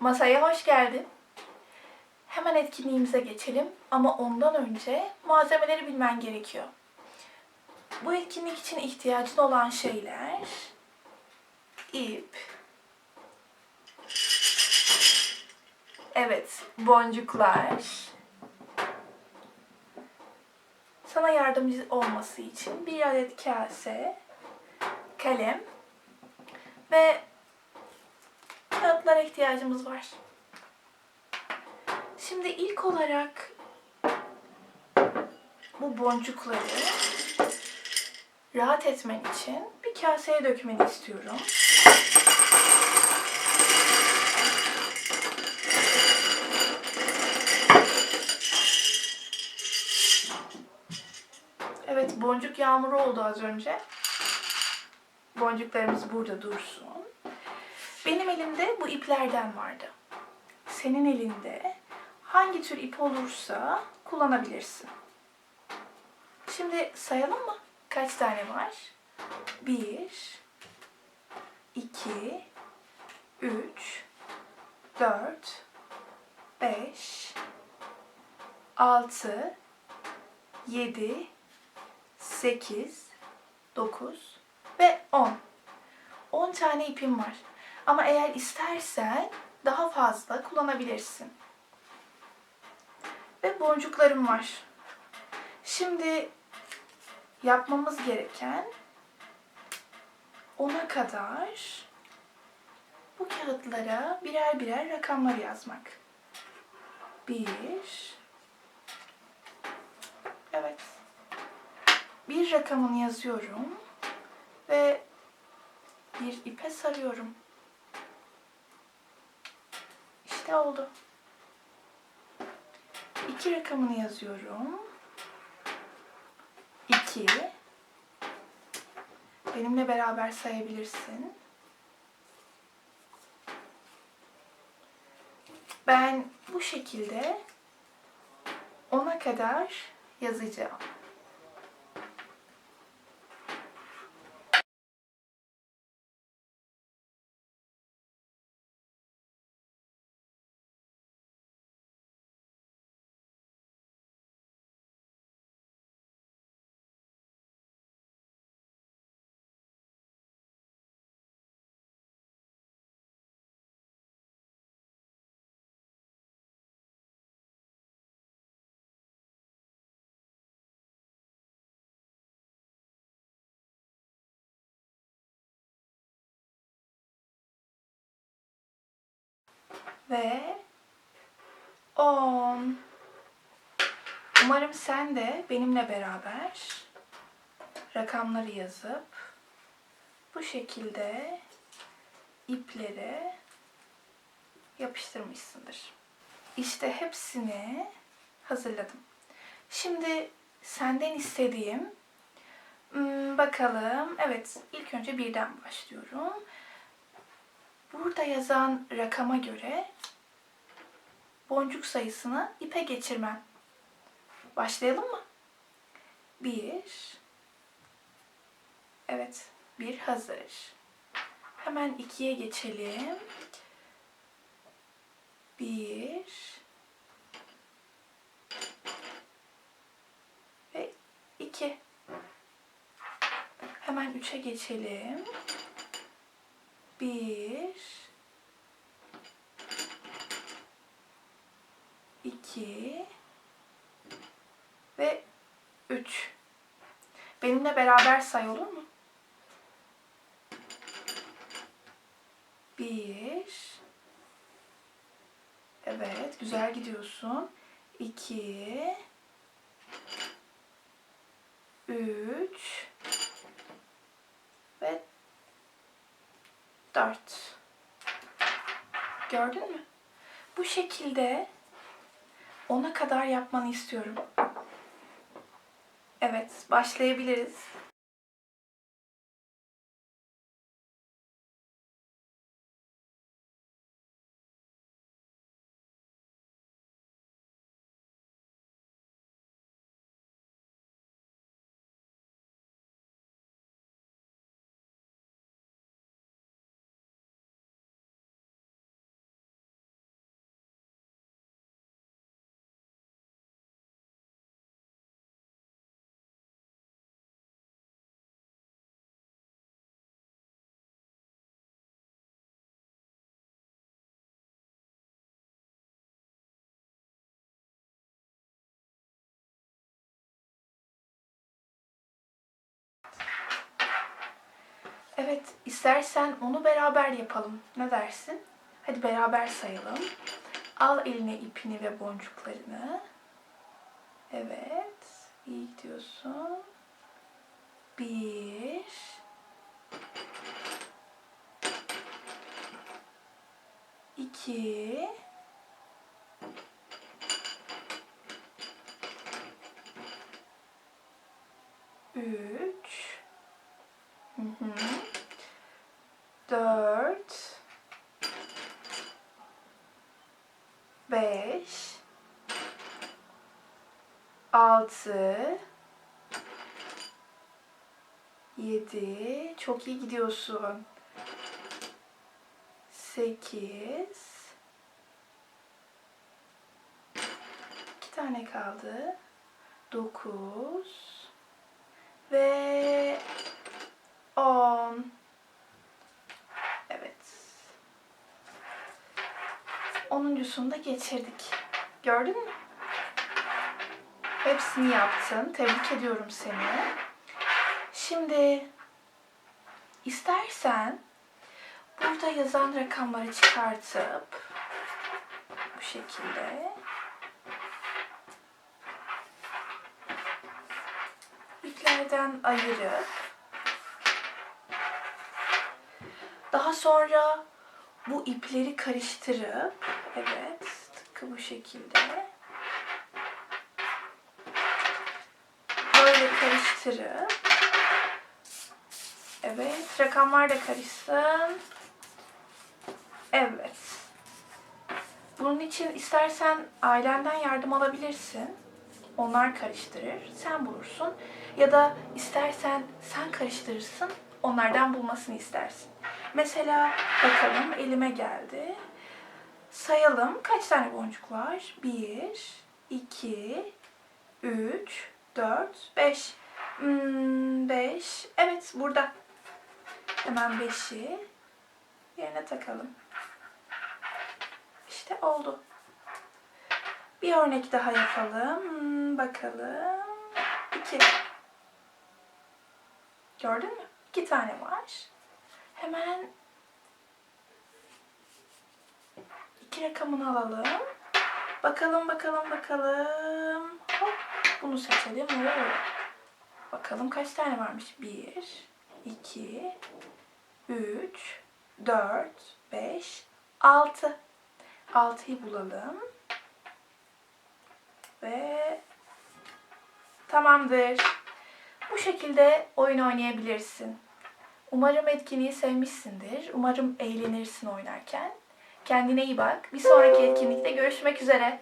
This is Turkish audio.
Masaya hoş geldin. Hemen etkinliğimize geçelim ama ondan önce malzemeleri bilmen gerekiyor. Bu etkinlik için ihtiyacın olan şeyler ip, evet boncuklar, sana yardımcı olması için bir adet kase, kalem ve kağıtlara ihtiyacımız var. Şimdi ilk olarak bu boncukları rahat etmen için bir kaseye dökmeni istiyorum. Evet, boncuk yağmuru oldu az önce. Boncuklarımız burada dursun. Benim elimde bu iplerden vardı. Senin elinde hangi tür ip olursa kullanabilirsin. Şimdi sayalım mı? Kaç tane var? Bir, iki, üç, dört, beş, altı, yedi, sekiz, dokuz ve on. 10 tane ipim var. Ama eğer istersen daha fazla kullanabilirsin. Ve boncuklarım var. Şimdi yapmamız gereken ona kadar bu kağıtlara birer birer rakamlar yazmak. Bir. Evet. Bir rakamını yazıyorum ve bir ipe sarıyorum. İşte oldu. İki rakamını yazıyorum. İki. Benimle beraber sayabilirsin. Ben bu şekilde ona kadar yazacağım. Ve 10. Umarım sen de benimle beraber rakamları yazıp bu şekilde iplere yapıştırmışsındır. İşte hepsini hazırladım. Şimdi senden istediğim hmm, bakalım. Evet, ilk önce birden başlıyorum. Burada yazan rakama göre boncuk sayısını ipe geçirmen. Başlayalım mı? Bir. Evet, bir hazır. Hemen ikiye geçelim. Bir. Ve iki. Hemen üçe geçelim. Bir, iki ve üç. Benimle beraber say olur mu? Bir. Evet, güzel gidiyorsun. İki. Üç. Ve 4. Gördün mü? Bu şekilde ona kadar yapmanı istiyorum. Evet, başlayabiliriz. Evet, istersen onu beraber yapalım. Ne dersin? Hadi beraber sayalım. Al eline ipini ve boncuklarını. Evet, iyi gidiyorsun. Bir. İki. Üç. Hı hı. 7. Çok iyi gidiyorsun. 8. 2 tane kaldı. 9. Ve 10. Evet. 10.sunu da geçirdik. Gördün mü? Hepsini yaptın. Tebrik ediyorum seni. Şimdi istersen burada yazan rakamları çıkartıp bu şekilde iplerden ayırıp daha sonra bu ipleri karıştırıp evet tıpkı bu şekilde böyle karıştırıp evet rakamlar da karışsın evet bunun için istersen ailenden yardım alabilirsin onlar karıştırır, sen bulursun. Ya da istersen sen karıştırırsın, onlardan bulmasını istersin. Mesela bakalım elime geldi. Sayalım kaç tane boncuk var? 1, 2, 3, 4, 5. 5. Evet burada. Hemen 5'i yerine takalım. İşte oldu. Bir örnek daha yapalım. Bakalım. İki. Gördün mü? İki tane var. Hemen iki rakamını alalım. Bakalım, bakalım, bakalım. Hop, bunu seçelim. Oo. Bakalım kaç tane varmış? Bir, iki, üç, dört, beş, altı. Altıyı bulalım. Ve tamamdır. Bu şekilde oyun oynayabilirsin. Umarım etkinliği sevmişsindir. Umarım eğlenirsin oynarken. Kendine iyi bak. Bir sonraki etkinlikte görüşmek üzere.